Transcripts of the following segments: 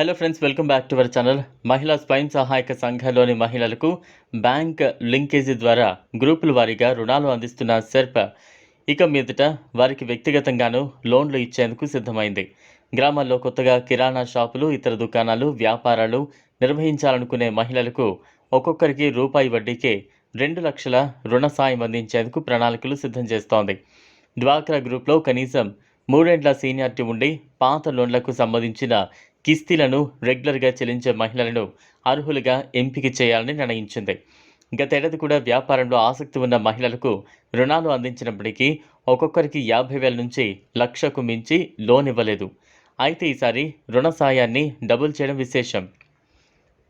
Hello friends welcome back to our channel మహిళా స్వయం సహాయక సంఘంలోని మహిళలకు బ్యాంక్ లింకేజీ ద్వారా గ్రూపుల వారీగా రుణాలు అందిస్తున్న సెర్ప్ ఇక మీదట వారికి వ్యక్తిగతంగాను లోన్లు ఇచ్చేందుకు సిద్ధమైంది గ్రామాల్లో కొత్తగా కిరాణా షాపులు ఇతర దుకాణాలు వ్యాపారాలు నిర్వహించాలనుకునే మహిళలకు ఒక్కొక్కరికి రూపాయి వడ్డీకే రెండు లక్షల రుణ సాయం అందించేందుకు ప్రణాళికలు సిద్ధం చేస్తోంది డ్వాక్రా గ్రూప్లో కనీసం మూడేండ్ల సీనియారిటీ ఉండి పాత లోన్లకు సంబంధించిన కిస్తీలను రెగ్యులర్గా చెల్లించే మహిళలను అర్హులుగా ఎంపిక చేయాలని నిర్ణయించింది. గతేడాది కూడా వ్యాపారంలో ఆసక్తి ఉన్న మహిళలకు రుణాలు అందించినప్పటికీ ఒక్కొక్కరికి యాభై వేల నుంచి లక్షకు మించి లోన్ ఇవ్వలేదు. అయితే ఈసారి రుణ సాయాన్ని డబుల్ చేయడం విశేషం.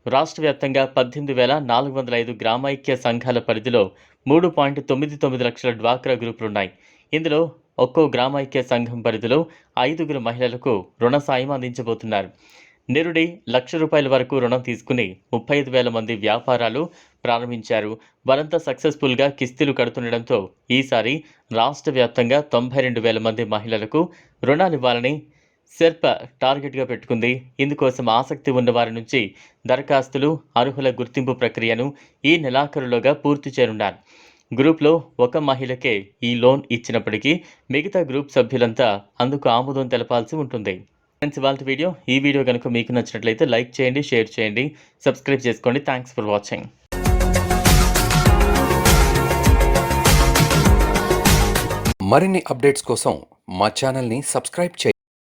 రాష్ట్ర వ్యాప్తంగా పద్దెనిమిది వేల నాలుగు వందల ఐదు గ్రామైక్య సంఘాల పరిధిలో మూడు పాయింట్ తొమ్మిది తొమ్మిది లక్షల డ్వాక్రా గ్రూపులున్నాయి. ఇందులో ఒక్కో గ్రామైక్య సంఘం పరిధిలో ఐదుగురు మహిళలకు రుణ సాయం అందించబోతున్నారు. నిరుడి లక్ష రూపాయల వరకు రుణం తీసుకుని ముప్పై ఐదు వేల మంది వ్యాపారాలు ప్రారంభించారు. వారంతా సక్సెస్ఫుల్గా కిస్తీలు కడుతుండడంతో ఈసారి రాష్ట్ర వ్యాప్తంగా తొంభై రెండు వేల మంది మహిళలకు రుణాలు ఇవ్వాలని సెర్ప టార్గెట్గా పెట్టుకుంది. ఇందుకోసం ఆసక్తి ఉన్నవారి నుంచి దరఖాస్తులు అర్హుల గుర్తింపు ప్రక్రియను ఈ నెలాఖరులోగా పూర్తి చేరున్నారు గ్రూప్లో ఒక మహిళకే ఈ లోన్ ఇచ్చినప్పటికీ మిగతా గ్రూప్ సభ్యులంతా అందుకు ఆమోదం తెలపాల్సి ఉంటుంది. ఫ్రెండ్స్ ఇవాళ వీడియో. ఈ వీడియో కనుక మీకు నచ్చినట్లయితే లైక్ చేయండి షేర్ చేయండి. సబ్స్క్రైబ్ చేసుకోండి. థ్యాంక్స్ ఫర్ వాచింగ్ మరిన్ని అప్డేట్స్ కోసం మా ఛానల్ని సబ్స్క్రైబ్ చేయండి.